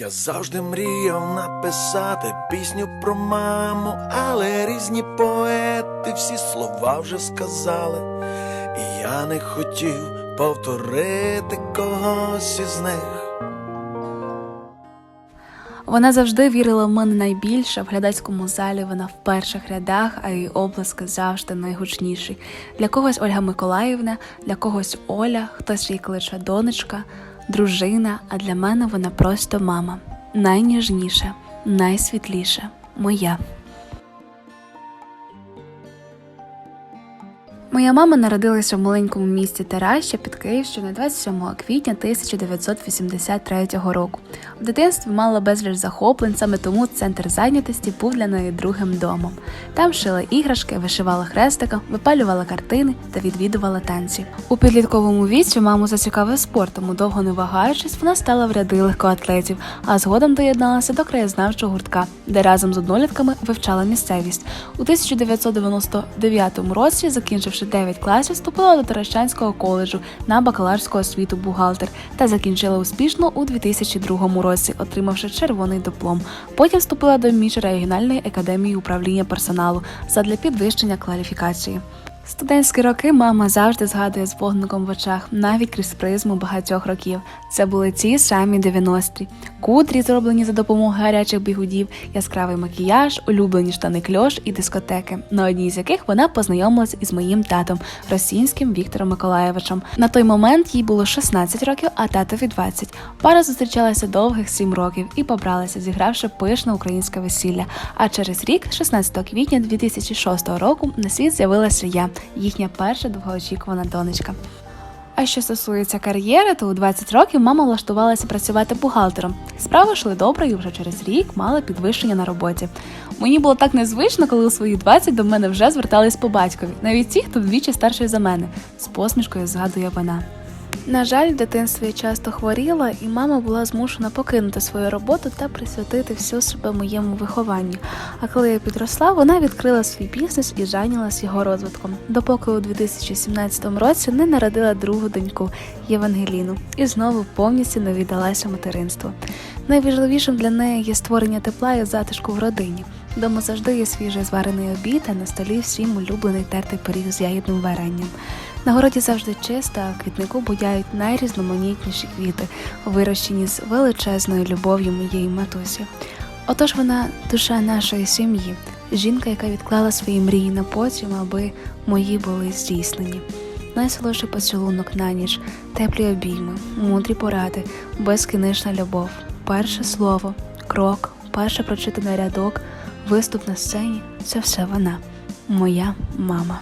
Я завжди мріяв написати пісню про маму, але різні поети всі слова вже сказали, і я не хотів повторити когось із них. Вона завжди вірила в мене найбільше. В глядацькому залі вона в перших рядах, а її обласки завжди найгучніші. Для когось Ольга Миколаївна, для когось Оля, хтось її кличе донечка, дружина. А для мене вона просто мама. Найніжніша, найсвітліша, моя. Моя мама народилася в маленькому місті Тараща під Київщиною 27 квітня 1983 року. В дитинстві мала безліч захоплень, саме тому центр зайнятості був для неї другим домом. Там шила іграшки, вишивала хрестиком, випалювала картини та відвідувала танці. У підлітковому віці маму зацікавив спорт, тому довго не вагаючись, вона стала в ряди легкоатлетів, а згодом доєдналася до краєзнавчого гуртка, де разом з однолітками вивчала місцевість. У 1999 році, закінчивши 9 класів, вступила до Таращанського коледжу на бакалаврську освіту бухгалтер та закінчила успішно у 2002 році, отримавши червоний диплом. Потім вступила до міжрегіональної академії управління персоналу задля підвищення кваліфікації. Студентські роки мама завжди згадує з вогником в очах, навіть крізь призму багатьох років. Це були ті самі 90-ті. Кудрі, зроблені за допомогою гарячих бігудів, яскравий макіяж, улюблені штани кльош і дискотеки, на одній з яких вона познайомилася із моїм татом, російським Віктором Миколаєвичем. На той момент їй було 16 років, а татові 20. Пара зустрічалася довгих 7 років і побралася, зігравши пишне українське весілля. А через рік, 16 квітня 2006 року, на світ з'явилася я, їхня перша довгоочікувана донечка. А що стосується кар'єри, то у 20 років мама влаштувалася працювати бухгалтером. Справи йшли добре і вже через рік мала підвищення на роботі. Мені було так незвично, коли у свої 20 до мене вже звертались по батькові, навіть ті, хто вдвічі старший за мене, з посмішкою згадує вона. На жаль, в дитинстві я часто хворіла, і мама була змушена покинути свою роботу та присвятити всю себе моєму вихованню. А коли я підросла, вона відкрила свій бізнес і зайнялась його розвитком, допоки у 2017 році не народила другу доньку Євангеліну і знову повністю не віддалася материнству. Найважливішим для неї є створення тепла і затишку в родині. Дома завжди є свіжий зварений обід, а на столі всім улюблений тертий пиріг з ягідним варенням. На городі завжди чисто, а квітнику будяють найрізноманітніші квіти, вирощені з величезною любов'ю моєї матусі. Отож вона душа нашої сім'ї, жінка, яка відклала свої мрії на потім, аби мої були здійснені. Найсолодший поцілунок на ніч, теплі обійми, мудрі поради, безкінечна любов, перше слово, крок, перше прочитаний рядок, виступ на сцені це все вона, моя мама.